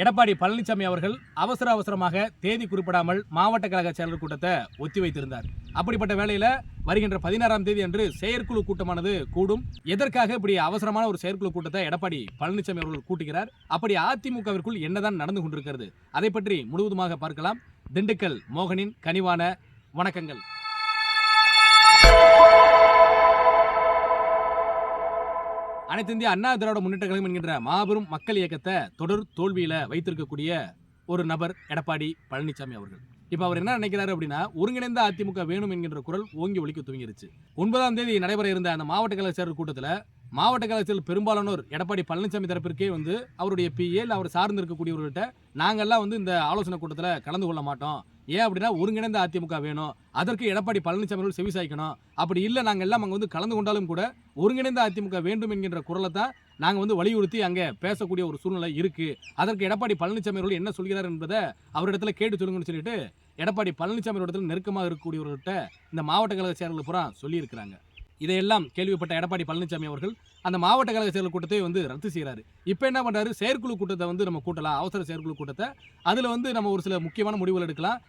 எடப்பாடி பழனிசாமி அவர்கள் அவசர அவசரமாக தேதி குறிப்பிடாமல் மாவட்ட கழக செயலர் கூட்டத்தை ஒத்தி வைத்திருந்தார். அப்படிப்பட்ட வேளையில வருகின்ற பதினாறாம் தேதி அன்று செயற்குழு கூட்டமானது கூடும். எதற்காக இப்படி அவசரமான ஒரு செயற்குழு கூட்டத்தை எடப்பாடி பழனிசாமி அவர்கள் கூட்டுகிறார்? அப்படி அதிமுகவிற்குள் என்னதான் நடந்து கொண்டிருக்கிறது? அதை பற்றி முழுவதுமாக பார்க்கலாம். திண்டுக்கல் மோகனின் கனிவான வணக்கங்கள். அனைத்து இந்திய அண்ணா திராவிட முன்னேற்ற கழகம் என்கின்ற மாபெரும் மக்கள் இயக்கத்தை தொடர் தோல்வியில வைத்திருக்கக்கூடிய ஒரு நபர் எடப்பாடி பழனிசாமி அவர்கள். இப்போ அவர் என்ன நினைக்கிறாரு அப்படின்னா ஒருங்கிணைந்த அதிமுக வேணும் என்கின்ற குரல் ஓங்கி ஒழிக்க துவங்கிருச்சு. ஒன்பதாம் தேதி நடைபெற இருந்த அந்த மாவட்ட கழக செயலர் கூட்டத்தில் மாவட்ட கழக பெரும்பாலானோர் எடப்பாடி பழனிசாமி தரப்பிற்கே வந்து அவருடைய பிஏ இல்லை அவர் சார்ந்து இருக்கக்கூடியவர்கள்ட்ட நாங்கெல்லாம் வந்து இந்த ஆலோசனை கூட்டத்தில் கலந்து கொள்ள மாட்டோம். ஏன் அப்படின்னா ஒருங்கிணைந்த அதிமுக வேணும். அதற்கு எடப்பாடி பழனிசாமி அவர்கள் செவிசாய்க்கணும் அப்படி இல்லை நாங்கள் எல்லாம் அங்கே வந்து கலந்து கொண்டாலும் கூட ஒருங்கிணைந்த அதிமுக வேண்டும் என்கின்ற குரலை தான் நாங்கள் வந்து வலியுறுத்தி அங்கே பேசக்கூடிய ஒரு சூழ்நிலை இருக்குது அதற்கு எடப்பாடி பழனிசாமி அவர்கள் என்ன சொல்கிறார் என்பதை அவரிடத்துல கேட்டு சொல்லுங்கன்னு சொல்லிட்டு எடப்பாடி பழனிசாமி இடத்துல நெருக்கமாக இருக்கக்கூடியவர்கிட்ட இந்த மாவட்ட கழக செயலர்கள் பூரா சொல்லியிருக்கிறாங்க. இதையெல்லாம் கேள்விப்பட்ட எடப்பாடி பழனிசாமி அவர்கள் அந்த மாவட்ட கழக செயல் கூட்டத்தை வந்து ரத்து செய்கிறாரு. இப்போ என்ன பண்ணுறாரு செயற்குழு கூட்டத்தை வந்து நம்ம கூட்டலாம். அவசர செயற்குழு கூட்டத்தை. அதில் வந்து நம்ம ஒரு சில முக்கியமான முடிவுகள் எடுக்கலாம்.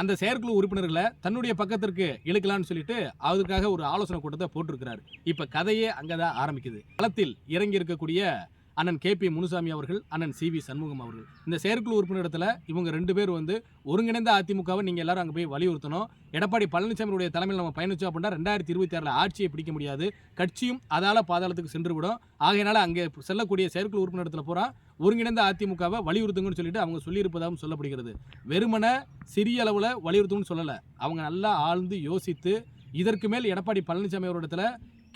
அந்த செயற்குழு உறுப்பினர்களை தன்னுடைய பக்கத்திற்கு இழுக்கலாம்னு சொல்லிட்டு அதுக்காக ஒரு ஆலோசனை கூட்டத்தை போட்டிருக்கிறாரு. இப்போ கதையே அங்கே தான் ஆரம்பிக்குது. களத்தில் இறங்கி இருக்கக்கூடிய அண்ணன் கே பி முனுசாமி அவர்கள் அண்ணன் சி வி சண்முகம் அவர்கள். இந்த செயற்குழு உறுப்பினரிடத்துல இவங்க ரெண்டு பேர் வந்து ஒருங்கிணைந்த அதிமுகவை நீங்கள் எல்லாரும் அங்கே போய் வலியுறுத்தணும். எடப்பாடி பழனிசாமியுடைய தலைமையில் நம்ம பயணிச்சோம் அப்படின்னா ரெண்டாயிரத்தி இருபத்தி ஆறில் ஆட்சியை பிடிக்க முடியாது. கட்சியும் அதால் பாதாளத்துக்கு சென்றுவிடும். ஆகையினால அங்கே செல்லக்கூடிய செயற்குழு உறுப்பினரிடத்துல போகிறோம் ஒருங்கிணைந்த அதிமுகவை வலியுறுத்துங்கன்னு சொல்லிட்டு அவங்க சொல்லியிருப்பதாகவும் சொல்லப்படுகிறது. வெறுமனை சிறிய அளவில் வலியுறுத்தும்னு சொல்லலை. அவங்க நல்லா ஆழ்ந்து யோசித்து இதற்கு மேல் எடப்பாடி பழனிசாமி அவரிடத்துல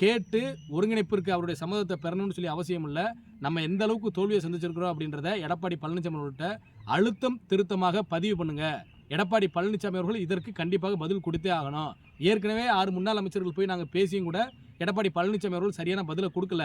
கேட்டு ஒருங்கிணைப்பிற்கு அவருடைய சம்மதத்தை பெறணும்னு சொல்லி அவசியம் இல்லை. நம்ம எந்த அளவுக்கு தோல்வியை சந்திச்சிருக்கிறோம் அப்படின்றத எடப்பாடி பழனிசாமி அவர்கள்ட்ட அழுத்தம் திருத்தமாக பதிவு பண்ணுங்க. எடப்பாடி பழனிசாமி அவர்கள் இதற்கு கண்டிப்பாக பதில் கொடுத்தே ஆகணும். ஏற்கனவே ஆறு முன்னாள் அமைச்சர்கள் போய் நாங்கள் பேசியும் கூட எடப்பாடி பழனிசாமி அவர்கள் சரியான பதிலை கொடுக்கல.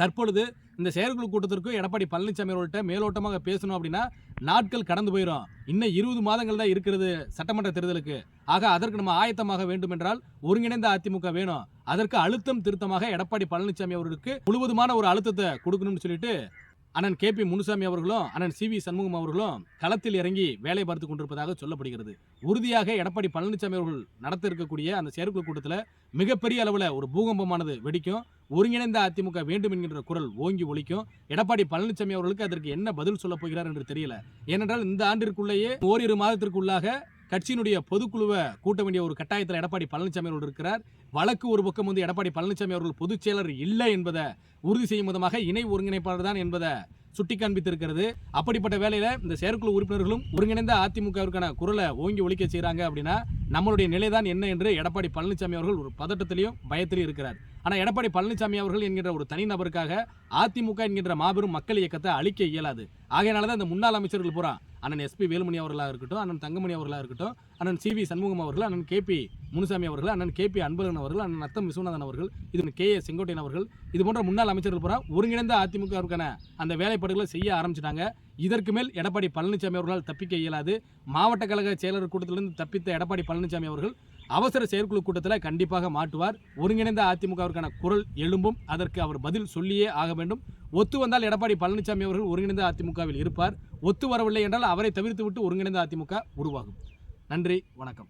தற்பொழுது இந்த செயற்குழு கூட்டத்திற்கும் எடப்பாடி பழனிசாமி அவர்கள்ட்ட மேலோட்டமாக பேசணும் அப்படின்னா நாட்கள் கடந்து போயிடும் இன்னும் இருபது மாதங்கள் தான் இருக்கிறது சட்டமன்ற தேர்தலுக்கு. ஆக அதற்கு நம்ம ஆயத்தமாக வேண்டும் என்றால் ஒருங்கிணைந்த அதிமுக வேணும். அதற்கு அழுத்தம் திருத்தமாக எடப்பாடி பழனிசாமி அவர்களுக்கு முழுவதுமான ஒரு அழுத்தத்தை கொடுக்கணும்னு சொல்லிட்டு அண்ணன் கே பி முனுசாமி அவர்களும் அண்ணன் சி வி சண்முகம் அவர்களும் களத்தில் இறங்கி வேலை பார்த்து கொண்டிருப்பதாக சொல்லப்படுகிறது. உறுதியாக எடப்பாடி பழனிசாமி அவர்கள் நடத்த இருக்கக்கூடிய அந்த செயற்குழு கூட்டத்தில் மிகப்பெரிய அளவில் ஒரு பூகம்பமானது வெடிக்கும். ஒருங்கிணைந்த அதிமுக வேண்டும் என்கின்ற குரல் ஓங்கி ஒழிக்கும் எடப்பாடி பழனிசாமி அவர்களுக்கு அதற்கு என்ன பதில் சொல்ல போகிறார் என்று தெரியல. ஏனென்றால் இந்த ஆண்டிற்குள்ளேயே ஓரிரு மாதத்திற்குள்ளாக கட்சியினுடைய பொதுக்குழுவை கூட்ட வேண்டிய ஒரு கட்டாயத்தில் எடப்பாடி பழனிசாமி அவர்கள் இருக்கிறார். வழக்கு ஒரு பக்கம் வந்து எடப்பாடி பழனிசாமி அவர்கள் பொதுச் செயலர் இல்லை என்பதை உறுதி செய்யும் விதமாக இணை ஒருங்கிணைப்பாளர் தான் என்பதை சுட்டி காண்பித்திருக்கிறது அப்படிப்பட்ட வேலையில் இந்த செயற்குழு உறுப்பினர்களும் ஒருங்கிணைந்த அதிமுகவிற்கான குரலை ஓங்கி ஒழிக்க செய்கிறாங்க அப்படின்னா நம்மளுடைய நிலைதான் என்ன என்று எடப்பாடி பழனிசாமி அவர்கள் ஒரு பதட்டத்திலையும் பயத்திலையும் இருக்கிறார். ஆனால் எடப்பாடி பழனிசாமி அவர்கள் என்கின்ற ஒரு தனிநபருக்காக அதிமுக என்கின்ற மாபெரும் மக்கள் இயக்கத்தை அழிக்க இயலாது. ஆகையினால தான் இந்த முன்னாள் அமைச்சர்கள் பூரா அண்ணன் எஸ்பி வேலுமணி அவர்களாக இருக்கட்டும் அண்ணன் தங்கமணி அவர்களாக இருக்கட்டும் அண்ணன் சிவி சண்முகம் அவர்கள் அண்ணன் கேபி முனுசாமி அவர்கள் அண்ணன் கேபி அன்பழகன் அவர்கள் அண்ணன் நத்தம் விஸ்வநாதன் அவர்கள் இது கே ஏ செங்கோட்டையன் அவர்கள் இது போன்ற முன்னாள் அமைச்சர்கள் பூரா ஒருங்கிணைந்த அதிமுகவிற்கான அந்த வேலைப்பாடுகளை செய்ய ஆரம்பிச்சிட்டாங்க. இதற்கு மேல் எடப்பாடி பழனிசாமி அவர்களால் தப்பிக்க இயலாது. மாவட்ட கழக செயலர் கூட்டத்திலிருந்து தப்பித்த எடப்பாடி பழனிசாமி அவர்கள் அவசர செயற்குழு கூட்டத்தில் கண்டிப்பாக மாட்டுவார் ஒருங்கிணைந்த அதிமுகவிற்கான குரல் எழும்பும். அதற்கு அவர் பதில் சொல்லியே ஆக வேண்டும். ஒத்து வந்தால் எடப்பாடி பழனிசாமி அவர்கள் ஒருங்கிணைந்த அதிமுகவில் இருப்பார். ஒத்து வரவில்லை என்றால் அவரை தவிர்த்து விட்டு ஒருங்கிணைந்த அதிமுக உருவாகும். நன்றி வணக்கம்.